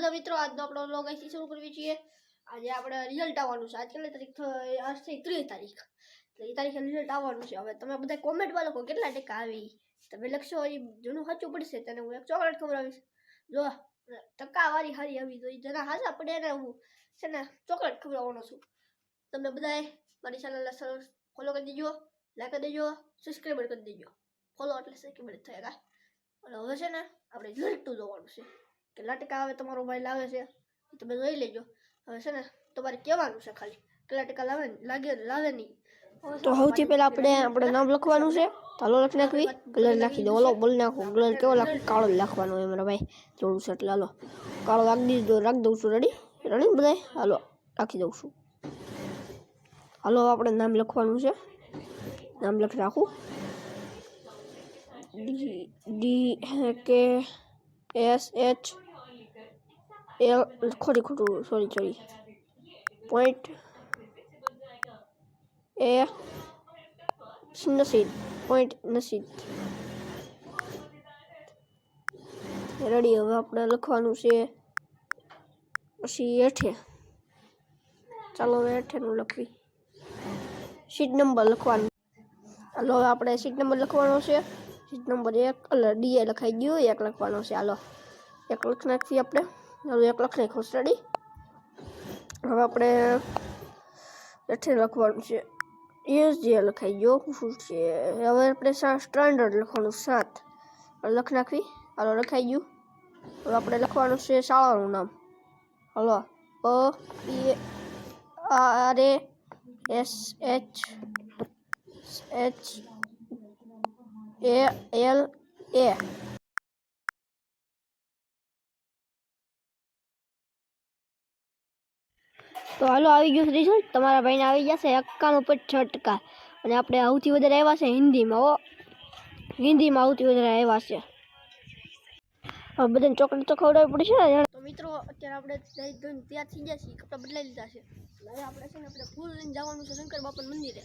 બધા મિત્રો આજનો આપણો વ્લોગ અહીંથી શરૂ કરવી છીએ. આજે આપણે રિઝલ્ટ આવવાનું છે. આજ કેટલી તારીખ થ- આજથી ત્રીસ તારીખ. એટલે એ તારીખે રિઝલ્ટ આવવાનું છે. હવે તમે બધા કોમેન્ટમાં લખો કેટલા ટકા આવી. તમે લખશો એ જૂનું સાચું પડશે, તને હું એક ચોકલેટ ખવડાવીશ. જો, ટકાવારી હારી આવી, તો એ જેના હાજા પડે એને હું છે ને ચોકલેટ ખવડાવવાનો છું. તમે બધાએ મારી ચેનલને ફોલો કરી દેજો લાઈક કરી દેજો સબસ્ક્રાઈબર કરી દેજો. ફોલો એટલે સબસ્ક્રાઈબર થયા અને હવે છે ને, આપણે રિઝલ્ટ જોવાનું છે. કેટલા ટકા આવે તમારો ભાઈ લાવે છે તમે જોઈ લેજો. હવે છે ને તમારે કહેવાનું છે ખાલી કેટલા ટકા લાવે લાગે લાવે નહીં. તો સૌથી પહેલા આપણે આપણે નામ લખવાનું છે. ચાલો લખી નાખવી. કલર નાખી દો. ઓલો બોલ નાખો. કલર કેવો લાગે? કાળો જ લખવાનો એ મારા ભાઈ. જોડું છે એટલે હાલો. કાળો રાખી દીધો રાખી દઉં છું. રેડી રેડી બધાય? હાલો રાખી દઉં છું. હાલો આપણે નામ લખવાનું છે. નામ લખી રાખું. D D K S H L ખોટી ખોટું સોરી સોરી પોઈન્ટ એ નસીદ પોઈન્ટ નસીદ રેડી હવે આપણે લખવાનું છે. પછી હેઠે. ચાલો, હવે હેઠેનું લખવી. સીટ નંબર લખવાનું. ચાલો હવે આપણે સીટ નંબર લખવાનો છે. સીટ નંબર એક એટલે ડીએ લખાઈ ગયું એક લખવાનો છે હાલો એક લખી નાખીએ આપણે હાલો એક લખી નાખો સ્ટડી હવે આપણે હેઠે લખવાનું છે એસ જે લખાઈ ગયો શું છે હવે આપણે સ્ટાન્ડર્ડ લખવાનું સાત લખી નાખવી હાલો લખાઈ ગયું હવે આપણે લખવાનું છે શાળાનું નામ hello a P R A S H H A L A તો હાલો, આવી ગયું રિઝલ્ટ તમારા ભાઈને આવી જશે એકાણું પોઈન્ટ છ ટકા. અને આપણે સૌથી વધારે આવ્યા છે હિન્દીમાં ઓ હિન્દીમાં સૌથી વધારે આવ્યા છે. હવે બધાને ચોકલેટ તો ખવડાવવી પડશે ને? તો મિત્રો, અત્યારે આપણે જઈ ધોઈને થઈ ગયા છીએ. કપડાં બદલાઈ લીધા છે. હવે આપણે છે ને, આપણે ફૂલ લઈને જવાનું છે શંકર બાપા મંદિરે.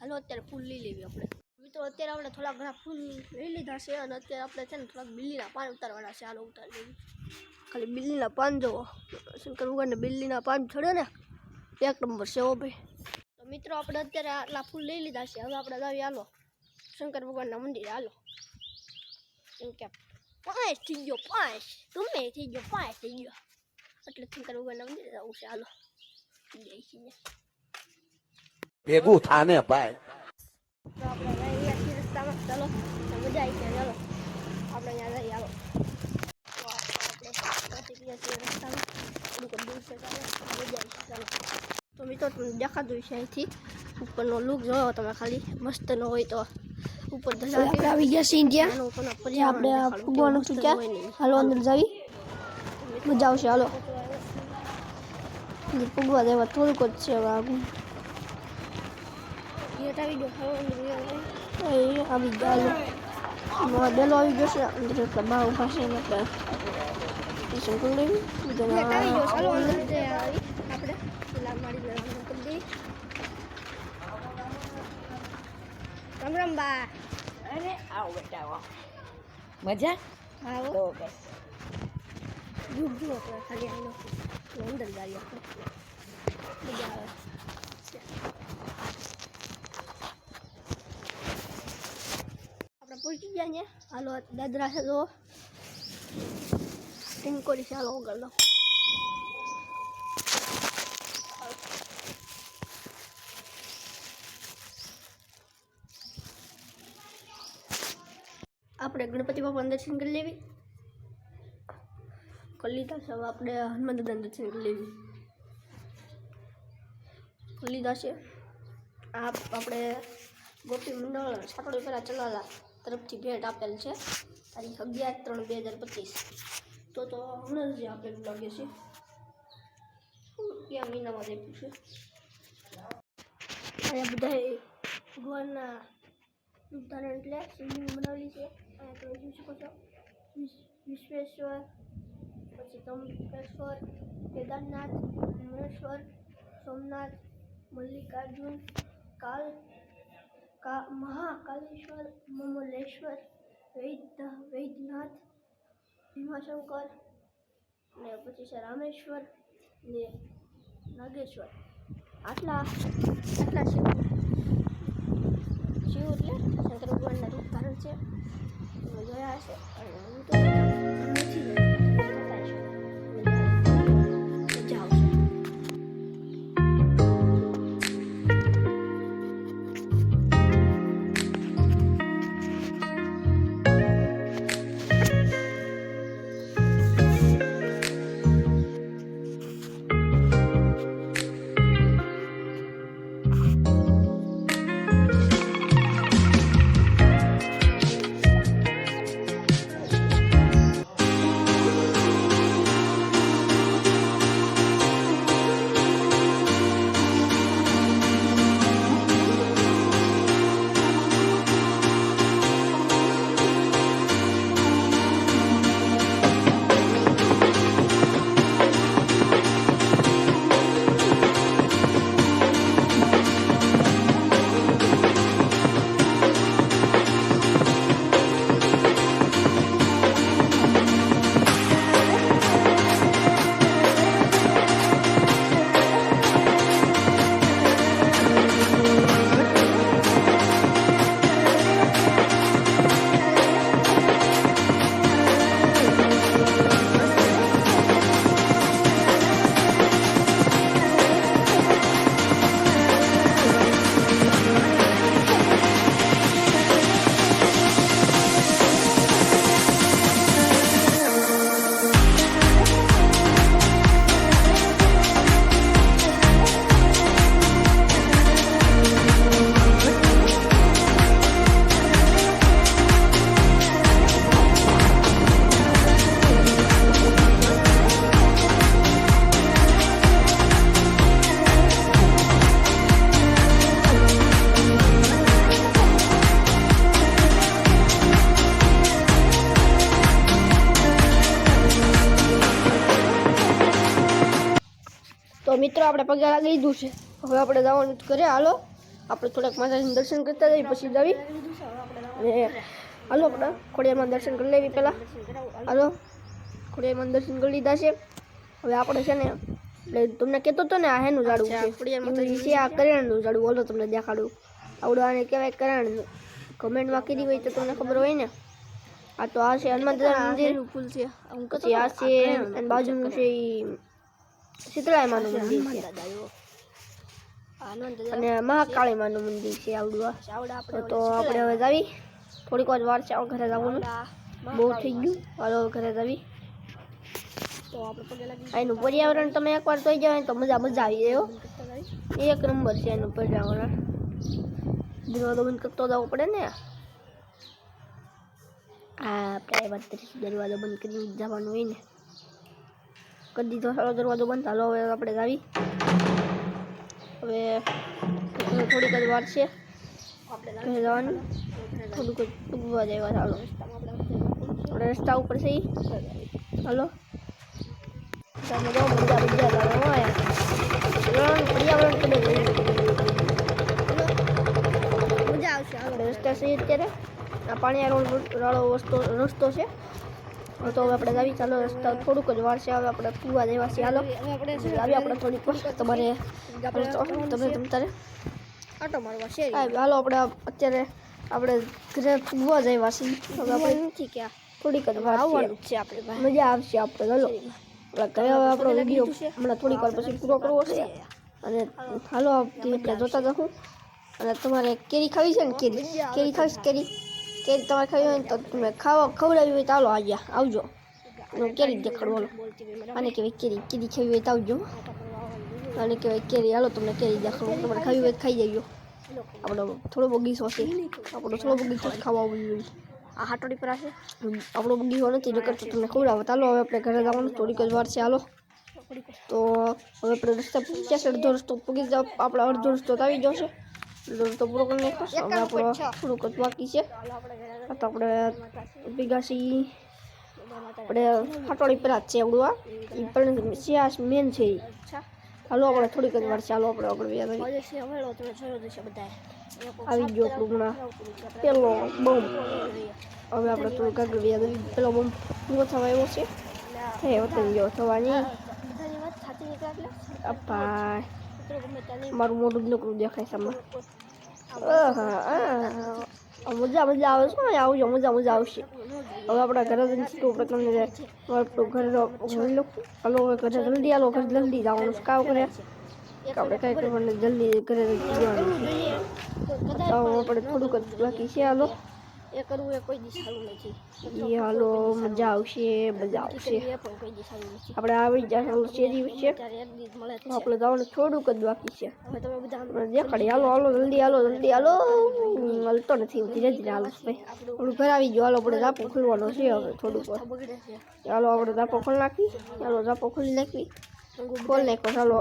હાલો, અત્યારે ફૂલ લઈ લેવી આપણે. મિત્રો અત્યારે આપણે થોડા ઘણા ફૂલ લઈ લીધા છે અને અત્યારે આપણે છે ને થોડાક બિલ્લીના પાન ઉતારવાના છે. આલો ઉતારી ખાલી બિલ્લીના પાન જોવો શંકર ભગવાનને બિલ્લીના પાન છોડે ને, એક નંબર છે ઓ ભાઈ. તો મિત્રો આપણે અત્યારે આટલા ફૂલ લઈ લીધા છે. હવે આપણે દાવી હાલો. શંકર ભગવાનના મંદિરે, હાલો. એમ કે પાંચ થઈ ગયો, પાંચ. તમે થઈ ગયો, પાંચ થઈ ગયો. એટલે શંકર ભગવાનના મંદિરે જવું છે. હાલો. છીએ ભેગું થાને ભાઈ તો આપણે જઈ રહ્યા છીએ રસ્તામાં ચાલો તો મજા આવી છે ચાલો આપણે અહીંયા જઈએ હાલો તો આપણે છીએ રસ્તામાં થોડુંક દૂર છે ચાલો આવી છે ચાલો તો મિત્રો તમને દેખાતું છે અહીંથી ઉપરનો લુક જોયો તમે ખાલી મસ્ત ન હોય તો ઉપર આપણે આવી ગયા છીએ ત્યાં આપણે ફૂગવાનું છું ત્યાં હાલો અંદર જાવી મજા આવશે હાલો ફૂગવા દેવા થોડુંક જ છે હવે ગેટ આવી ગયો એ આવી ગયા છે અંદર ઊભા છે ને એટલે ટીશન કરી લેવી ગેટ આવી ગયો ચાલો બધાને અંદર જઈ આવી આપણે પેલા મારી લેવાનું કરી દઈએ રામ રામ બા અરે આવો બેટા આવો મજા આવો બસ જુગ જુઓ આપણે ખાલી આવીનો અંદર જઈએ આપણે મજા આવે આપણે પહોંચી ગયા ને હાલો દાદરા છે તો ટિંકોરી છે હાલો આગળ લો આપણે ગણપતિ બાપા દર્શન કરી લેવી? કરી હવે આપણે હનુમાન દાદાના દર્શન કરી લેવી. કરી છે. આપણે ગોપી મંડળ સાટોડી પેલા ચલાલા તરફથી ભેટ આપેલ છે. તારીખ અગિયાર ત્રણ બે હજાર પચીસ. તો તો હમણાં જ આપેલું લાગે છે. કયા મહિનામાં આપ્યું છે અહીંયા બધા ભગવાનના ઉદાહરણ એટલે શિવલિંગ બનાવેલી છે. અહીંયા તમે જોઈ શકો છો. વિશ- વિશ્વેશ્વર, પછી તમકેશ્વર, કેદારનાથ ભુવનેશ્વર સોમનાથ, મલ્લિકાર્જુન, કાલ, કા, મહાકાલેશ્વર, મમલેશ્વર, વૈદ્ય, વૈદ્યનાથ ભીમાશંકર ને પછી છે રામેશ્વર ને નાગેશ્વર. આટલા આટલા શિવ શિવ એટલે શંકર ભગવાનના રૂપ ધારણ છે. જોયા હશે. અને હું તો નથી મિત્રો આપણે પગે લાગી દીધું છે. હવે આપણે જવાનું કરે હાલો આપણે થોડાક માતાજીનું દર્શન કરતા જઈએ પછી જવી. અને હાલો આપણે ખોડિયામાં દર્શન કરી લેવી પહેલાં. હાલો ખોડિયામાં દર્શન કરી લીધા છે. હવે આપણે છે ને એટલે તમને કહેતો હતો ને આ હેનું ઝાડું છે. એવું છે આ કરિયાણનું ઝાડું બોલો તમને દેખાડું. આવડું આને કહેવાય કરિયાણનું. કમેન્ટમાં કીધી હોય તો તમને ખબર હોય ને. આ તો આ છે હનુમાન દાદાનું મંદિર ફૂલ છે. પછી આ છે અને બાજુનું છે ઈ શીતળાઈ માનું મંદિર છે. અને મહાકાળી માનું મંદિર છે આવડું તો આપણે હવે જાવી. થોડીક વાર વાર છે ઘરે જવાનું બહુ થઈ ગયું. હાલો ઘરે જાવી. એનું પર્યાવરણ તમે એકવાર જોઈ જાવ તો મજા મજા આવી જાય એક નંબર છે એનું પર્યાવરણ. દરવાજો બંધ કરતો જવો પડે ને. આ આપણે વાત કરીશું. દરવાજો બંધ કરીને જવાનું હોય ને. કરી દીધો સારો દરવાજો બંધ હાલો હવે આપણે જાવી હવે થોડીક જ વાર છે આપણે ઘરે જવાનું થોડુંક જ ડૂબવા જાય હાલો આપણે રસ્તા ઉપર છે ઈ. હાલો તમે જો મજા મજા આવે હો યાર. પર્યાવરણ પર્યાવરણ તમે જોયું. મજા આવશે હાલો આપણે રસ્તા છે અત્યારે આ પાણી વાળો વસ્તુ રસ્તો છે હવે તો હવે આપણે જાવી ચાલો રસ્તા થોડુંક જ છે હવે આપણે પૂવા દેવા છે હાલો. આવી આપણે થોડીક વાર તમારે તમે તમે તારે આટો મારવા છે. હાલો આપણે અત્યારે આપણે ઘરે પૂવા જઈવા છીએ. હવે આપણે નથી કે થોડીક જ વાર આવવાનું છે આપણે મજા આવશે આપણે ચાલો આપણે હવે આપણો વીડિયો હમણાં થોડીક વાર પછી પૂરો કરવો છે. અને હાલો આપણે આપણે જોતા જશું અને તમારે કેરી ખાવી છે ને? કેરી. કેરી ખાવીશ કેરી? કેરી તમારે ખાવી હોય ને તો તમે ખાવા. ખવડાવી હોય તો હાલો આવ્યા આવજો. કેરી જ દેખાડું હાલો. આને કહેવાય કેરી કેરી ખાવી હોય તો આવજો. અને કહેવાય કેરી હાલો તમને કેરી દેખાડું. તમારે ખાવી હોય તો ખાઈ જજો. આપણો થોડો બગીચો છે આપણો થોડો બગીચો ખાવા આવવું જોઈએ. આ હાટોડી પર છે આપણો બગીચો નથી નકર તો તમને ખવડાવો. ચાલો હવે આપણે ઘરે જવાનું. થોડીક જ વાર છે હાલો. તો હવે આપણે રસ્તા પૂછ્યા છે અડધો રસ્તો પૂગી આપણે અડધો રસ્તો આવી જશે. અડધો રસ્તો પૂરો કરી નાખ્યો હવે આપણો થોડુંક જ બાકી છે આ તો આપણે ભેગા છીએ આપણે હટોળી પર જ છે આપણું આ ઈ પણ સિયાસ મેન છે ઈ. હાલો આપણે થોડીક જ વાર છે હાલો આપણે આપણે વ્યાજ આવી. હવે છે હવેલો તમે જોયો જ છે બધાએ આવી ગયો આપણું હમણાં પેલો બોમ્બ હવે આપણે થોડુંક આગળ વ્યાજ આવી પેલો બોમ્બ પૂરો થવા આવ્યો છે થઈ વતન જો થવાની બધાની વાત સાચી નીકળે એટલે અપાય મારું મોઢું નકરું દેખાય સામે. મજા મજા આવે છે ને આવજો મજા મજા આવશે હવે આપણા ઘરે જઈને તો આપણું ઘરે ઘરે લો ઘરે જલ્દી હાલો ઘરે જલ્દી જવાનું કાવ કરે આપણે કાંઈ કરવાનું જલ્દી ઘરે જવાનું આપણે થોડુંક જ બાકી છે. હાલો. એ કરવું એ કોઈ દી સારું નથી. એ હાલો મજા આવશે મજા આવશે. આપણે આવી હાલો શેરી વિશે. આપણે જવાનું થોડુંક જ બાકી છે. હવે તમે બધા આપણે દેખાડી હાલો હાલો જલ્દી હાલો જલ્દી હાલો. હલતો નથી ધીરે ધીરે હાલો ભાઈ. ઘર આવી ગયો હાલો આપણે ઝાપો ખોલવાનો છે હવે થોડુંક ચાલો આપણે ઝાપો ખોલી નાખી ચાલો ઝાપો ખોલી નાખી. ખોલ નાખો ચાલો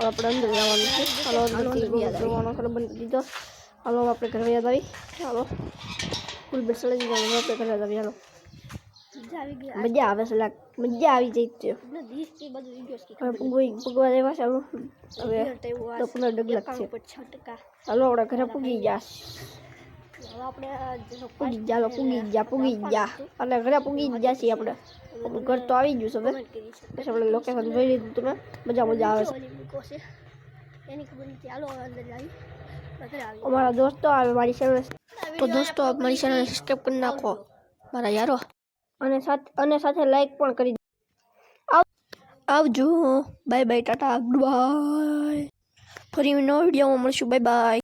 આપણે અંદર જવાનું છે. ચાલો અંદર જવાનો ખરો બંધ દીધો. હાલો આપણે ઘરે યાદ આવી. ચાલો ફૂલ ઘરે યાદ આવી મજા આવી છે લાગ મજા આવી જાય છે. ભગવાન એવા કે હવે આપણે ઘરે પૂગી ગયા. પૂગી ગયા લો પૂગી ગયા પૂગી ગયા. અને ઘરે પૂગી જ ગયા છીએ આપણે. આપણું ઘર તો આવી ગયું છે હવે. પછી આપણે લોકેશન જોઈ લીધું તમે. મજા મજા આવે છે. એની ખબર અંદર અમારા દોસ્તો આવે મારી ચેનલ તો દોસ્તો મારી ચેનલ સબસ્ક્રાઈબ કરી નાખો. મારા યારો. અને સાથે અને સાથે લાઈક પણ કરી દો. આવ આવજો. Bye bye Tata. બાય ફરી નવો વિડીયોમાં મળશું. Bye bye